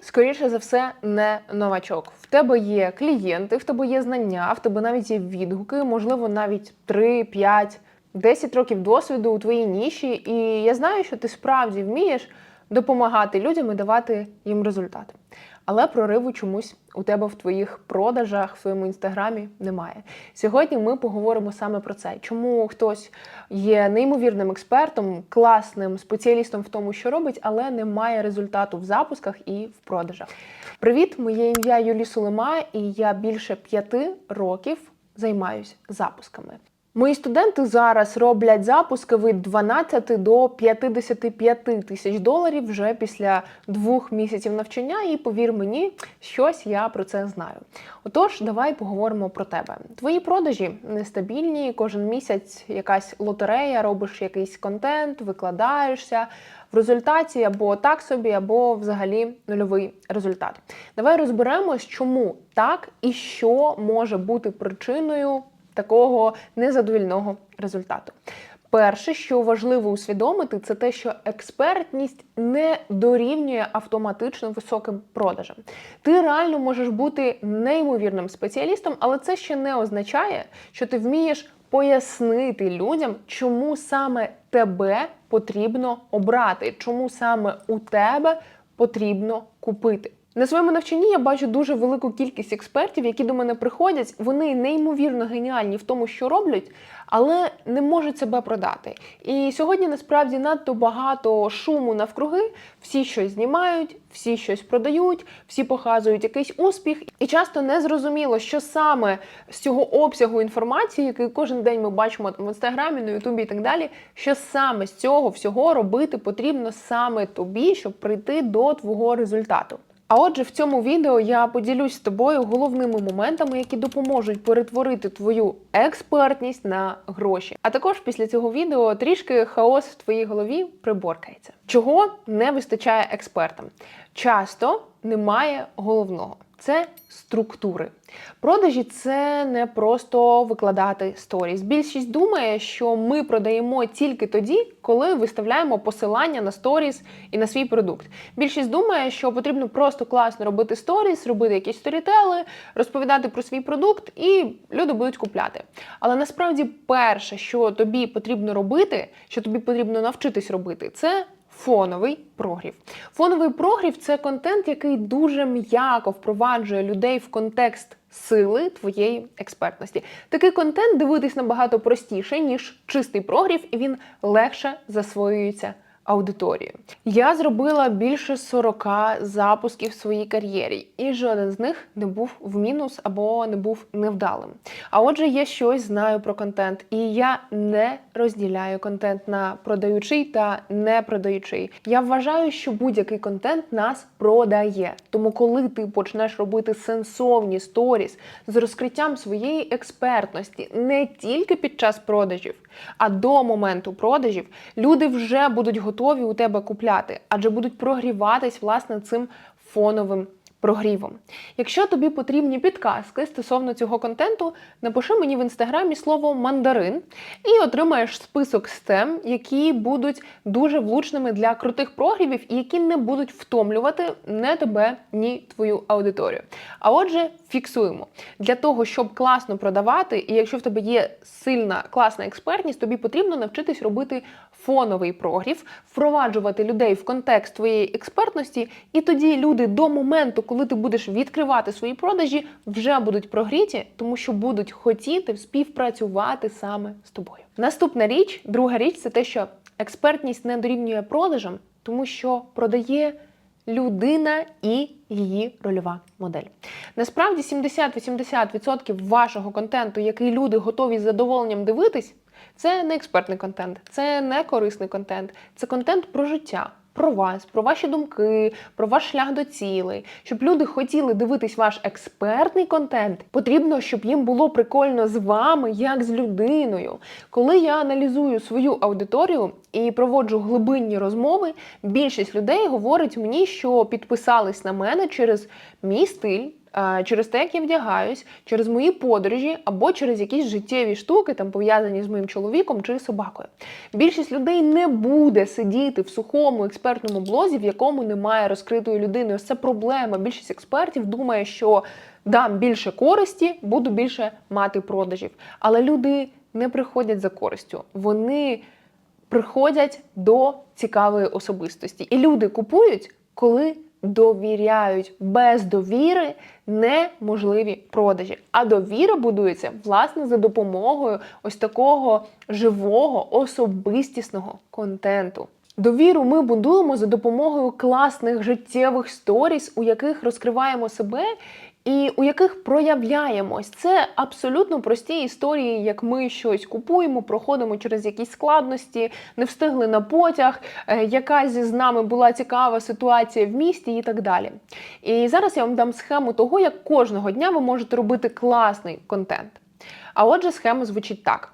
скоріше за все, не новачок. В тебе є клієнти, в тебе є знання, в тебе навіть є відгуки, можливо, навіть 3, 5, 10 років досвіду у твоїй ніші. І я знаю, що ти справді вмієш допомагати людям і давати їм результат. Але прориву чомусь у тебе в твоїх продажах, в твоєму інстаграмі немає. Сьогодні ми поговоримо саме про це. Чому хтось є неймовірним експертом, класним спеціалістом в тому, що робить, але не має результату в запусках і в продажах. Привіт, моє ім'я Юлі Сулема, і я більше п'яти років займаюся запусками. Мої студенти зараз роблять запуски від 12 до 55 тисяч доларів вже після двох місяців навчання, і повір мені, щось я про це знаю. Отож, давай поговоримо про тебе. Твої продажі нестабільні, кожен місяць якась лотерея, робиш якийсь контент, викладаєшся. В результаті або так собі, або взагалі нульовий результат. Давай розберемось, чому так і що може бути причиною такого незадовільного результату. Перше, що важливо усвідомити, це те, що експертність не дорівнює автоматично високим продажам. Ти реально можеш бути неймовірним спеціалістом, але це ще не означає, що ти вмієш пояснити людям, чому саме тебе потрібно обрати, чому саме у тебе потрібно купити. На своєму навчанні я бачу дуже велику кількість експертів, які до мене приходять. Вони неймовірно геніальні в тому, що роблять, але не можуть себе продати. І сьогодні насправді надто багато шуму навкруги. Всі щось знімають, всі щось продають, всі показують якийсь успіх, і часто не зрозуміло, що саме з цього обсягу інформації, який кожен день ми бачимо в інстаграмі, на Ютубі і так далі, що саме з цього всього робити потрібно саме тобі, щоб прийти до твого результату. А отже, в цьому відео я поділюсь з тобою головними моментами, які допоможуть перетворити твою експертність на гроші. А також після цього відео трішки хаос в твоїй голові приборкається. Чого не вистачає експертам? Часто немає головного. Це структури. Продажі це не просто викладати сторіс. Більшість думає, що ми продаємо тільки тоді, коли виставляємо посилання на сторіс і на свій продукт. Більшість думає, що потрібно просто класно робити сторіс, робити якісь сторітели, розповідати про свій продукт, і люди будуть купляти. Але насправді перше, що тобі потрібно робити, що тобі потрібно навчитись робити, це Фоновий прогрів. Фоновий прогрів це контент, який дуже м'яко впроваджує людей в контекст сили твоєї експертності. Такий контент дивитись набагато простіше, ніж чистий прогрів, і він легше засвоюється аудиторією. Я зробила більше 40 запусків в своїй кар'єрі, і жоден з них не був в мінус або не був невдалим. А отже, я щось знаю про контент, і я не розділяю контент на продаючий та не продаючий. Я вважаю, що будь-який контент нас продає. Тому, коли ти почнеш робити сенсовні сторіс з розкриттям своєї експертності не тільки під час продажів, а до моменту продажів, люди вже будуть готові у тебе купляти, адже будуть прогріватись власне цим фоновим прогрівом. Якщо тобі потрібні підказки стосовно цього контенту, напиши мені в інстаграмі слово мандарин і отримаєш список з тем, які будуть дуже влучними для крутих прогрівів і які не будуть втомлювати не тебе, ні твою аудиторію. А отже, фіксуємо для того, щоб класно продавати, і якщо в тебе є сильна класна експертність, тобі потрібно навчитись робити фоновий прогрів, впроваджувати людей в контекст твоєї експертності, і тоді люди до моменту, коли ти будеш відкривати свої продажі, вже будуть прогріті, тому що будуть хотіти співпрацювати саме з тобою. Наступна річ, друга річ, це те, що експертність не дорівнює продажам, тому що продає людина і її рольова модель. Насправді 70-80% вашого контенту, який люди готові з задоволенням дивитись, це не експертний контент, це не корисний контент, це контент про життя. Про вас, про ваші думки, про ваш шлях до цілей. Щоб люди хотіли дивитись ваш експертний контент, потрібно, щоб їм було прикольно з вами, як з людиною. Коли я аналізую свою аудиторію і проводжу глибинні розмови, більшість людей говорить мені, що підписались на мене через мій стиль через те, як я вдягаюсь, через мої подорожі або через якісь життєві штуки, там пов'язані з моїм чоловіком чи собакою. Більшість людей не буде сидіти в сухому експертному блозі, в якому немає розкритої людини. Ось це проблема. Більшість експертів думає, що дам більше користі, буду більше мати продажів. Але люди не приходять за користю. Вони приходять до цікавої особистості. І люди купують, коли довіряють. Без довіри неможливі продажі. А довіра будується власне за допомогою ось такого живого, особистісного контенту. Довіру ми будуємо за допомогою класних життєвих сторіс, у яких розкриваємо себе і у яких проявляємось. Це абсолютно прості історії, як ми щось купуємо, проходимо через якісь складності, не встигли на потяг, яка зі з нами була цікава ситуація в місті і так далі. І зараз я вам дам схему того, як кожного дня ви можете робити класний контент. А отже, схема звучить так.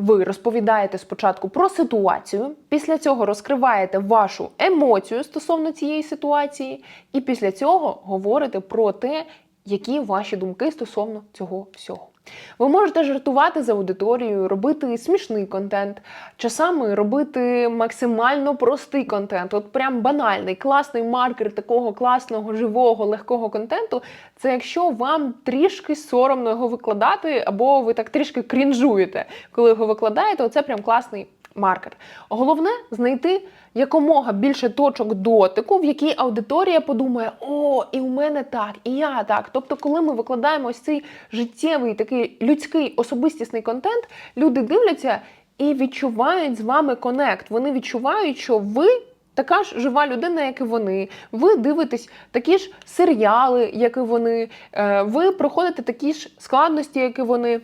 Ви розповідаєте спочатку про ситуацію, після цього розкриваєте вашу емоцію стосовно цієї ситуації, і після цього говорите про те, які ваші думки стосовно цього всього. Ви можете жартувати з аудиторією, робити смішний контент, часами робити максимально простий контент, от прям банальний, класний маркер такого класного, живого, легкого контенту. Це якщо вам трішки соромно його викладати, або ви так трішки крінжуєте, коли його викладаєте, оце прям класний маркер. Головне знайти якомога більше точок дотику, в якій аудиторія подумає: о, і у мене так, і я так. Тобто, коли ми викладаємо ось цей життєвий такий людський особистісний контент, люди дивляться і відчувають з вами конект. Вони відчувають, що ви. Така ж жива людина, як і вони. Ви дивитесь такі ж серіали, як і вони. Е, Ви проходите такі ж складності, як і вони,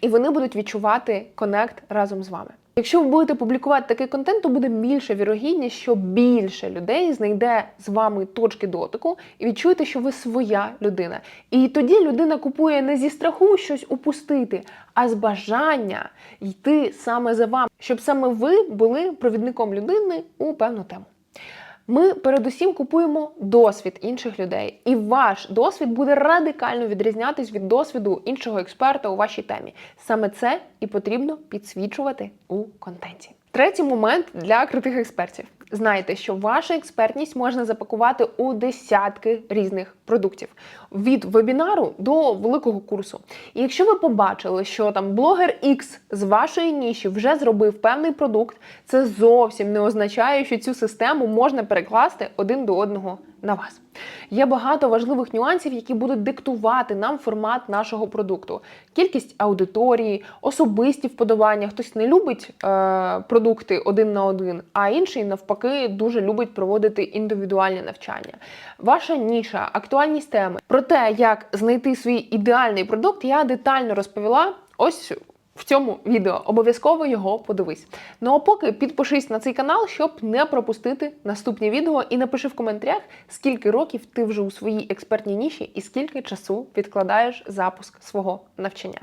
і вони будуть відчувати конект разом з вами. Якщо ви будете публікувати такий контент, то буде більше вірогідність, що більше людей знайде з вами точки дотику і відчуєте, що ви своя людина. І тоді людина купує не зі страху щось упустити, а з бажання йти саме за вами, щоб саме ви були провідником людини у певну тему. Ми передусім купуємо досвід інших людей, і ваш досвід буде радикально відрізнятись від досвіду іншого експерта у вашій темі. Саме це і потрібно підсвічувати у контенті. Третій момент для крутих експертів. Знайте, що вашу експертність можна запакувати у десятки різних продуктів від вебінару до великого курсу. І якщо ви побачили, що там блогер X з вашої ніші вже зробив певний продукт, це зовсім не означає, що цю систему можна перекласти один до одного на вас. Є багато важливих нюансів, які будуть диктувати нам формат нашого продукту: кількість аудиторії, особисті вподобання. Хтось не любить е, продукти один на один, а інший навпаки дуже любить проводити індивідуальні навчання. Ваша ніша, актуальність теми. Про те, як знайти свій ідеальний продукт, я детально розповіла. Ось в цьому відео. Обов'язково його подивись. Ну а поки підпишись на цей канал, щоб не пропустити наступні відео, і напиши в коментарях, скільки років ти вже у своїй експертній ніші і скільки часу відкладаєш запуск свого навчання.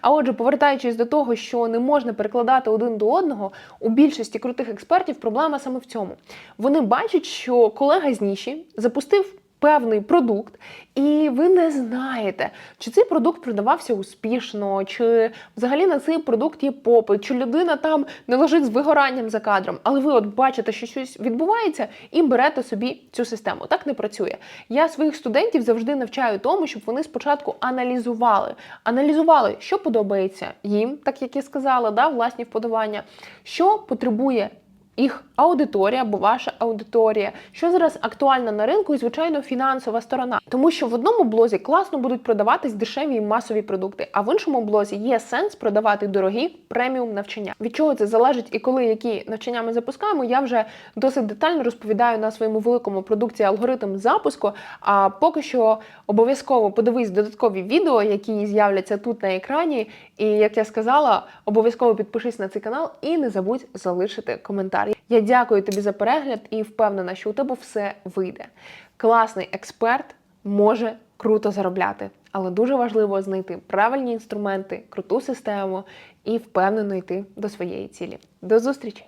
А отже, повертаючись до того, що не можна перекладати один до одного, у більшості крутих експертів проблема саме в цьому. Вони бачать, що колега з ніші запустив певний продукт, і ви не знаєте, чи цей продукт продавався успішно, чи взагалі на цей продукт є попит, чи людина там не лежить з вигоранням за кадром. Але ви от бачите, що щось відбувається, і берете собі цю систему. Так не працює. Я своїх студентів завжди навчаю тому, щоб вони спочатку аналізували, аналізували, що подобається їм, так як я сказала, да, власні вподобання, що потребує їх аудиторія або ваша аудиторія, що зараз актуально на ринку, і звичайно фінансова сторона, тому що в одному блозі класно будуть продаватись дешеві і масові продукти, а в іншому блозі є сенс продавати дорогі преміум навчання. Від чого це залежить і коли які навчання ми запускаємо, я вже досить детально розповідаю на своєму великому продукції алгоритм запуску. А поки що обов'язково подивись додаткові відео, які з'являться тут на екрані. І як я сказала, обов'язково підпишись на цей канал і не забудь залишити коментар. Я дякую тобі за перегляд і впевнена, що у тебе все вийде. Класний експерт може круто заробляти, але дуже важливо знайти правильні інструменти, круту систему і впевнено йти до своєї цілі. До зустрічі!